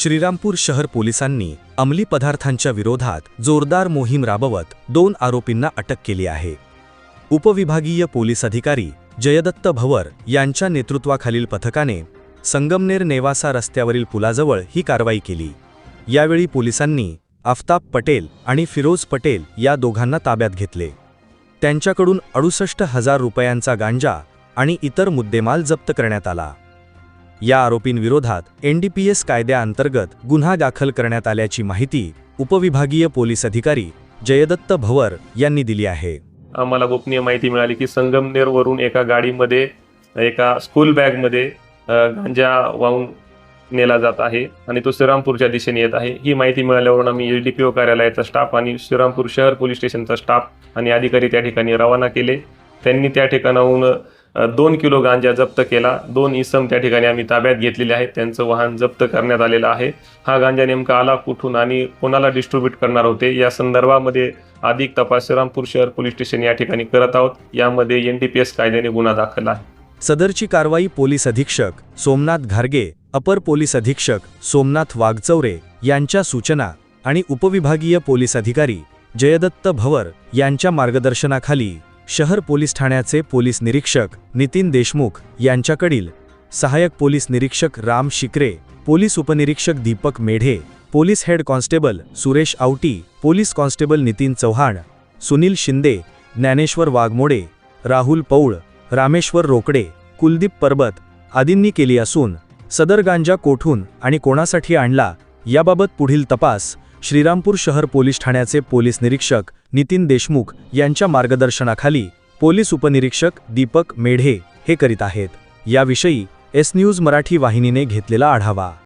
श्रीरामपूर शहर पोलिसांनी अंमली पदार्थांच्या विरोधात जोरदार मोहीम राबवत दोन आरोपींना अटक केली आहे. उपविभागीय पोलीस अधिकारी जयदत्त भवर यांच्या नेतृत्वाखालील पथकाने संगमनेर नेवासा रस्त्यावरील पुलाजवळ ही कारवाई केली. यावेळी पोलिसांनी आफताब पटेल आणि फिरोज पटेल या दोघांना ताब्यात घेतले. त्यांच्याकडून अडुसष्ट हजार रुपयांचा गांजा आणि इतर मुद्देमाल जप्त करण्यात आला. या आरोपींविरोधात एनडीपीएस कायद्याअंतर्गत गुन्हा दाखल करण्यात आल्याची माहिती उपविभागीय पोलीस अधिकारी जयदत्त भवर यांनी दिली आहे. आम्हाला गोपनीय माहिती मिळाली की संगमनेरवरून एका गाडीमध्ये एका स्कूल बॅगमध्ये गांजा वाहून नेला जात आहे आणि तो श्रीरामपूरच्या दिशेने येत आहे. ही माहिती मिळाल्यावरून आम्ही एच डी पी ओ कार्यालयाचा स्टाफ आणि श्रीरामपूर शहर पोलीस स्टेशनचा स्टाफ आणि अधिकारी त्या ठिकाणी रवाना केले. त्यांनी त्या ठिकाणाहून दोन किलो गांजा जप्त केला. दोन इसम त्या ठिकाणी आम्ही ताब्यात घेतलेले आहेत. त्यांचं वाहन जप्त करण्यात आलेलं आहे. हा गांजा नेमका आला कुठून आणि कोणाला डिस्ट्रीब्यूट करणार होते? या संदर्भामध्ये अधिक तपास श्रीरामपूर शहर पोलीस स्टेशन या ठिकाणी करत आहोत. यामध्ये एन डी पी एस कायद्याने गुन्हा दाखल आहे. सदरची कारवाई पोलीस अधीक्षक सोमनाथ घारगे अपर पोलीस अधीक्षक सोमनाथ वाघचौरे यांच्या सूचना आणि उपविभागीय पोलीस अधिकारी जयदत्त भवर यांच्या मार्गदर्शनाखाली शहर पोलीस ठाण्याचे पोलीस निरीक्षक नितीन देशमुख यांच्याकडील सहाय्यक पोलीस निरीक्षक राम शिकरे पोलीस उपनिरीक्षक Deepak Medhe police head constable Suresh Awati police constable Nitin Chavan Sunil Shinde Dnyaneshwar Waghmode Rahul Pol Rameshwar Rokade Kuldeep Parbat आदींनी केली असून सदर गांजा कोठून आणि कोणासाठी आणला याबाबत पुढील तपास श्रीरामपूर शहर पोलीस ठाण्याचे पोलीस निरीक्षक नितीन देशमुख यांच्या मार्गदर्शनाखाली पोलीस उपनिरीक्षक दीपक मेढे हे करीत आहेत. याविषयी एस न्यूज मराठी वाहिनीने घेतलेला आढावा.